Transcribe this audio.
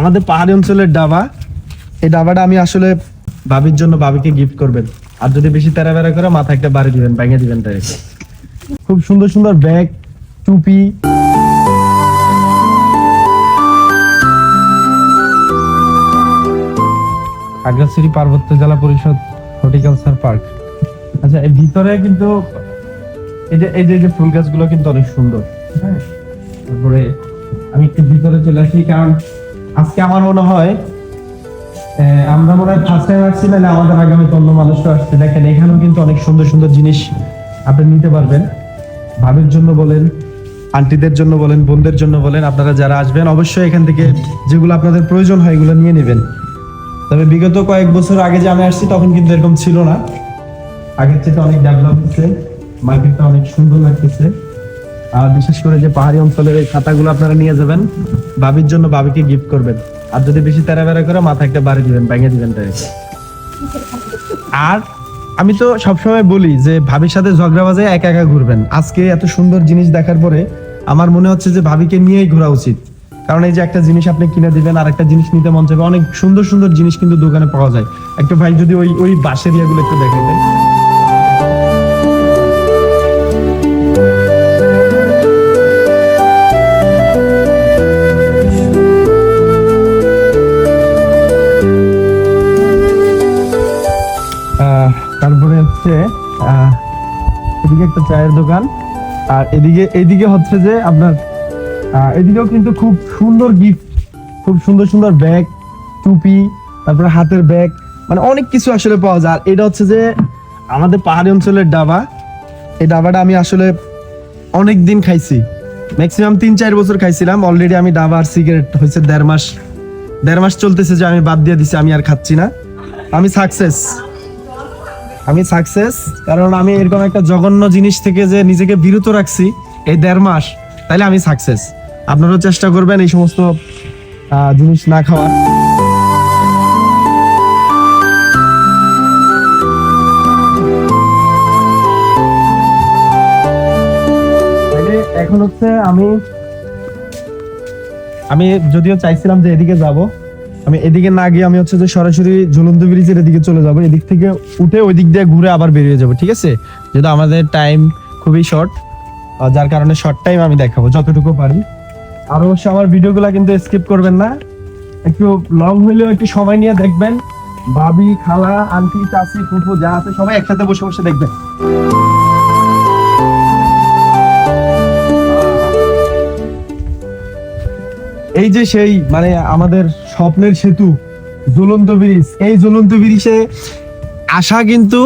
আমাদের পাহাড়ি অঞ্চলের ডাবা, এই ডাবাটা আমি আসলে ভাবির জন্য ভাবিকে গিফট করবেন। আর যদি বেশি তেরা করে মাথা একটা বাড়ি দিবেন, ভেঙে দিবেন তাই খুব সুন্দর সুন্দর ব্যাগ, টুপি। খাগড়াছড়ি পার্বত্য জেলা পরিষদ হর্টিকালচার পার্ক। আচ্ছা এই ভিতরে কিন্তু এই যে এই যে ফুল গাছগুলো কিন্তু অনেক সুন্দর। হ্যাঁ তারপরে আমি একটু ভিতরে চলে আসি, কারণ আজকে আমার মনে হয় আমরা মনে হয় ফার্স্ট টাইম আসছি, নাহলে আমাদের আগামী অন্য মানুষরা আসছে। দেখেন, এখানেও কিন্তু অনেক সুন্দর সুন্দর জিনিস আপনি নিতে পারবেন। ভাবের জন্য বলেন, আন্টিদের জন্য বলেন, বোনদের জন্য বলেন, আপনারা যারা আসবেন, অবশ্যই এখান থেকে যেগুলো আপনাদের প্রয়োজন হয় এগুলো নিয়ে নেবেন। তবে বিগত কয়েক বছর আগে যে আমি আসছি, তখন কিন্তু এরকম ছিল না। আগের থেকে অনেক ডেভেলপ হচ্ছে মার্কেটটা অনেক সুন্দর লাগতেছে। আর বিশেষ করে যে পাহাড়ি অঞ্চলের এই খাতাগুলো আপনারা নিয়ে যাবেন ভাবির জন্য ভাবিকে গিফট করবেন। আর যদি বেশি তেরা করে মাথা একটা বাড়ি দিবেন, ভেঙে দিবেন তাই আর আমি তো সবসময় বলি যে ভাবির সাথে ঝগড়া বাজে একা একা ঘুরবেন। আজকে এত সুন্দর জিনিস দেখার পরে আমার মনে হচ্ছে যে ভাবিকে নিয়েই ঘোরা উচিত। কারণ এই যে একটা জিনিস আপনি কিনে দিবেন, আর একটা জিনিস নিতে মন চাইবে, অনেক সুন্দর সুন্দর জিনিস কিন্তু দোকানে পাওয়া যায়। একটু ভাই যদি ওই ওই বাঁশের ইয়াগুলো একটু দেখাই দেয় হচ্ছে এদিকে একটা চায়ের দোকান, আর এদিকে এদিকে হচ্ছে যে আপনার এদিকেও কিন্তু খুব সুন্দর গিফট খুব সুন্দর সুন্দর ব্যাগ টুপি, তারপরে হাতের ব্যাগ মানে অনেক কিছু আসলে পাওয়া যায়। আর এটা হচ্ছে যে আমাদের পাহাড়ি অঞ্চলের ডাবা। এই ডাবাটা আমি আসলে অনেক দিন খাইছি। ম্যাক্সিমাম তিন, চার বছর খাইছিলাম। অলরেডি আমি ডাবা আর সিগারেট হয়েছে দেড় মাস দেড় মাস চলতেছে যে আমি বাদ দিয়ে দিছি, আমি আর খাচ্ছি না। আমি সাকসেস আমি সাকসেস কারণ আমি এরকম একটা জঘন্য জিনিস থেকে যে নিজেকে বিরত রাখছি এই দেড় মাস তাহলে আমি সাকসেস আপনারাও চেষ্টা করবেন এই সমস্ত জিনিস না খাওয়ার। এখন হচ্ছে আমি আমি যদিও চাইছিলাম যে এদিকে যাব আমি এদিকে না গিয়ে আমি হচ্ছে যে সরাসরি ঝুলন্ত ব্রিজের এদিকে চলে যাব। এদিক থেকে উঠে ওই দিক দিয়ে ঘুরে আবার বেরিয়ে যাব, ঠিক আছে? যেহেতু আমাদের টাইম খুবই শর্ট যার কারণে শর্ট টাইম আমি দেখাবো, যতটুকু পারি। আর অবশ্য আমার ভিডিওগুলো কিন্তু স্কিপ করবেন না। একটু লং হইলেও একটু সময় নিয়ে দেখবেন। ভাবি, খালা, আন্টি, চাচি, ফুফু যা আছে সবাই একসাথে বসে বসে দেখবেন। যে সেই মানে আমাদের স্বপ্নের সেতু ঝুলন্ত ব্রিজ এই ঝুলন্ত ব্রিজে আসা কিন্তু